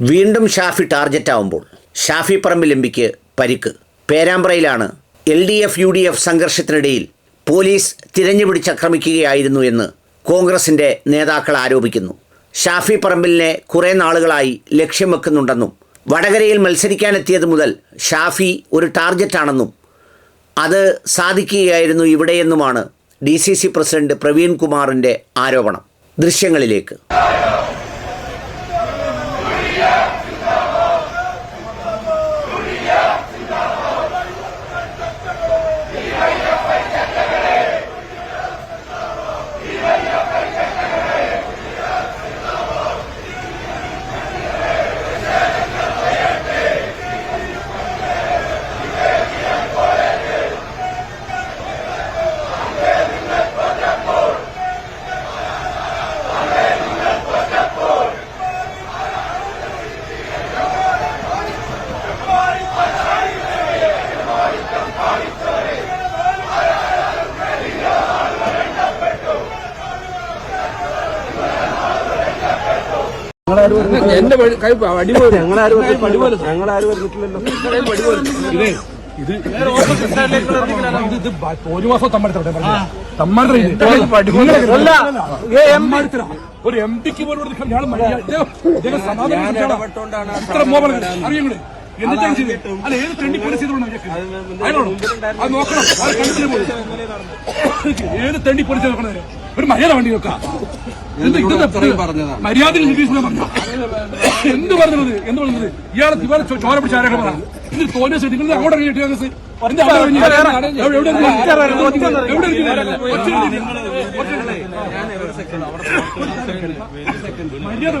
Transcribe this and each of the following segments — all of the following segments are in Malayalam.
വീണ്ടും ഷാഫി ടാർഗറ്റ് ആവുമ്പോൾ ഷാഫി പറമ്പിൽ എംപിക്ക് പരിക്ക്. പേരാമ്പ്രയിലാണ് L D F U D F സംഘർഷത്തിനിടയിൽ police തിരഞ്ഞു ആക്രമിക്കുകയായിരുന്നു എന്ന് കോൺഗ്രസിന്റെ നേതാക്കൾ ആരോപിക്കുന്നു. ഷാഫി പറമ്പിലിനെ കുറേ നാളുകളായി ലക്ഷ്യം വെക്കുന്നുണ്ടെന്നും വടകരയിൽ മത്സരിക്കാനെത്തിയത് മുതൽ ഷാഫി ഒരു ടാർഗറ്റാണെന്നും അത് സാധിക്കുകയായിരുന്നു ഇവിടെയെന്നുമാണ് D C C president Praveen കുമാറിന്റെ ആരോപണം. ദൃശ്യങ്ങളിലേക്ക്. എന്റെ വഴി- കൈ അടി പോലെ ഞങ്ങളാരും അടി പോലെ ഞങ്ങളാരും വരുന്നിട്ടില്ലല്ലോ ഇതേ ഒരു മാസം ഒരു സമാധാനം. ഇത്ര ഒരു വണ്ടി നോക്കാം മര്യാദ നിരീക്ഷണം പറഞ്ഞു എന്ത് പറഞ്ഞത്? എന്ത് പറഞ്ഞത്? ഇയാളെ ഇവരെ ചോര പിടിച്ച പറഞ്ഞു തോന്നിയ സ്ഥിതി. നിങ്ങൾ അങ്ങോട്ട് കേസ് പറഞ്ഞ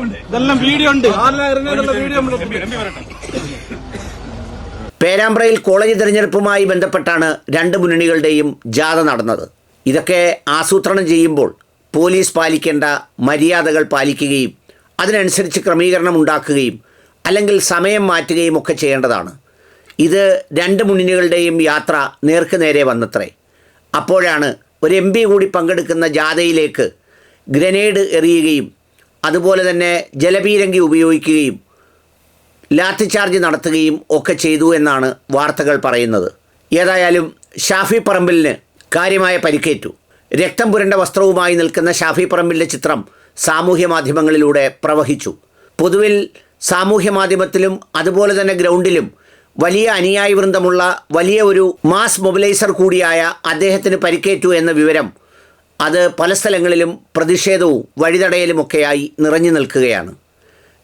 വേണ്ടേ ഇതെല്ലാം വീഡിയോ ഉണ്ട്. വീഡിയോ പേരാമ്പ്രയിൽ കോളേജ് തിരഞ്ഞെടുപ്പുമായി ബന്ധപ്പെട്ടാണ് രണ്ട് മുന്നണികളുടെയും ജാഥ നടന്നത്. ഇതൊക്കെ ആസൂത്രണം ചെയ്യുമ്പോൾ പോലീസ് പാലിക്കേണ്ട മര്യാദകൾ പാലിക്കുകയും അതിനനുസരിച്ച് ക്രമീകരണം ഉണ്ടാക്കുകയും അല്ലെങ്കിൽ സമയം മാറ്റുകയും ഒക്കെ ചെയ്യേണ്ടതാണ്. ഇത് രണ്ട് മുന്നണികളുടെയും യാത്ര നേർക്ക് നേരെ വന്നത്രേ. അപ്പോഴാണ് ഒരു എം പി കൂടി പങ്കെടുക്കുന്ന ജാഥയിലേക്ക് ഗ്രനേഡ് എറിയുകയും അതുപോലെ തന്നെ ജലപീരങ്കി ഉപയോഗിക്കുകയും ലാത്തി ചാർജ് നടത്തുകയും ഒക്കെ ചെയ്തു എന്നാണ് വാർത്തകൾ പറയുന്നത്. ഏതായാലും ഷാഫി പറമ്പിലിന് കാര്യമായ പരിക്കേറ്റു. രക്തം പുരണ്ട വസ്ത്രവുമായി നിൽക്കുന്ന ഷാഫി പറമ്പിലിന്റെ ചിത്രം സാമൂഹ്യ മാധ്യമങ്ങളിലൂടെ പ്രവഹിച്ചു. പൊതുവിൽ സാമൂഹ്യ മാധ്യമത്തിലും അതുപോലെ തന്നെ ഗ്രൗണ്ടിലും വലിയ അനുയായി വൃന്ദമുള്ള വലിയ ഒരു മാസ് മൊബിലൈസർ കൂടിയായ അദ്ദേഹത്തിന് പരിക്കേറ്റു എന്ന വിവരം അത് പല സ്ഥലങ്ങളിലും പ്രതിഷേധവും വഴിതടയലുമൊക്കെയായി നിറഞ്ഞു നിൽക്കുകയാണ്.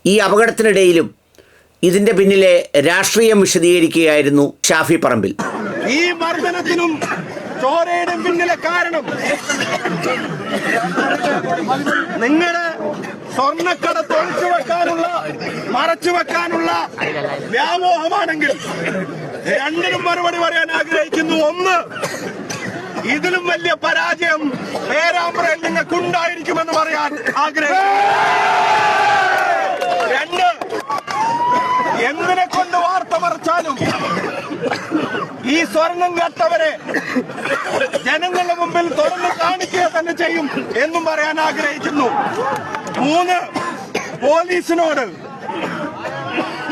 ഈ അപകടത്തിനിടയിലും ഇതിന്റെ പിന്നിലെ രാഷ്ട്രീയം വിശദീകരിക്കുകയായിരുന്നു ഷാഫി പറമ്പിൽ. ഈ മർദ്ദനത്തിനും ചോരയുടെ പിന്നിലെ കാരണം. നിങ്ങൾ സ്വർണക്കട തൊഴിച്ചു വെക്കാനുള്ള മറച്ചു വെക്കാനുള്ള വ്യാമോഹമാണെങ്കിൽ രണ്ടിനും മറുപടി പറയാൻ ആഗ്രഹിക്കുന്നു. ഒന്ന് ഇതിലും വലിയ പരാജയം പേരാമ്പ്രയിൽ നിങ്ങൾക്ക് ഉണ്ടായിരിക്കുമെന്ന് പറയാൻ ആഗ്രഹിക്കുന്നു. രണ്ട് എന്തിനെ കൊണ്ട് വാർത്ത മറച്ചാലും ഈ സ്വർണം കട്ടവരെ ജനങ്ങളുടെ മുമ്പിൽ തുറന്നു കാണിക്കുക തന്നെ ചെയ്യും എന്നും പറയാൻ ആഗ്രഹിക്കുന്നു. മൂന്ന് പോലീസിനോട്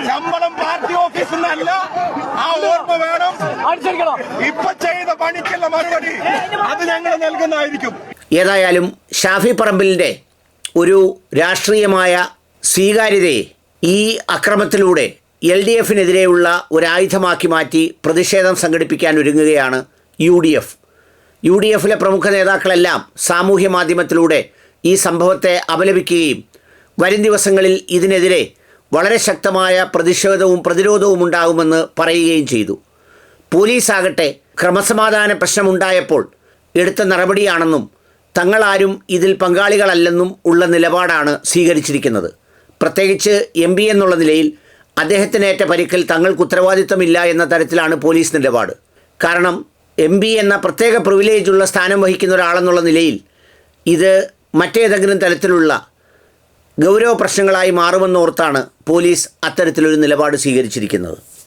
ശമ്പളം പാർട്ടി ഓഫീസിൽ നിന്നല്ല ആ ഓർമ്മ വേണം. ഇപ്പൊ ചെയ്ത പണിക്കുള്ള മറുപടി അത് ഞങ്ങൾ നൽകുന്നതായിരിക്കും. ഏതായാലും ഷാഫി പറമ്പിലിന്റെ ഒരു രാഷ്ട്രീയമായ സ്വീകാര്യതയെ ഈ അക്രമത്തിലൂടെ എൽ ഡി എഫിനെതിരെയുള്ള ഒരായുധമാക്കി മാറ്റി പ്രതിഷേധം സംഘടിപ്പിക്കാൻ ഒരുങ്ങുകയാണ് U D F. U D എഫിലെ പ്രമുഖ നേതാക്കളെല്ലാം സാമൂഹ്യ മാധ്യമത്തിലൂടെ ഈ സംഭവത്തെ അപലപിക്കുകയും വരും ദിവസങ്ങളിൽ ഇതിനെതിരെ വളരെ ശക്തമായ പ്രതിഷേധവും പ്രതിരോധവും ഉണ്ടാകുമെന്ന് പറയുകയും ചെയ്തു. പോലീസ് ആകട്ടെ ക്രമസമാധാന പ്രശ്നമുണ്ടായപ്പോൾ എടുത്ത നടപടിയാണെന്നും തങ്ങളാരും ഇതിൽ പങ്കാളികളല്ലെന്നും ഉള്ള നിലപാടാണ് സ്വീകരിച്ചിരിക്കുന്നത്. പ്രത്യേകിച്ച് എം എന്നുള്ള നിലയിൽ അദ്ദേഹത്തിനേറ്റ പരിക്കൽ തങ്ങൾക്ക് ഉത്തരവാദിത്തമില്ല എന്ന തരത്തിലാണ് പോലീസ് നിലപാട്. കാരണം എം പി എന്ന പ്രത്യേക പ്രിവിലേജുള്ള സ്ഥാനം വഹിക്കുന്ന ഒരാളെന്നുള്ള നിലയിൽ ഇത് മറ്റേതെങ്കിലും തരത്തിലുള്ള ഗൗരവ പ്രശ്നങ്ങളായി മാറുമെന്നോർത്താണ് പോലീസ് അത്തരത്തിലൊരു നിലപാട് സ്വീകരിച്ചിരിക്കുന്നത്.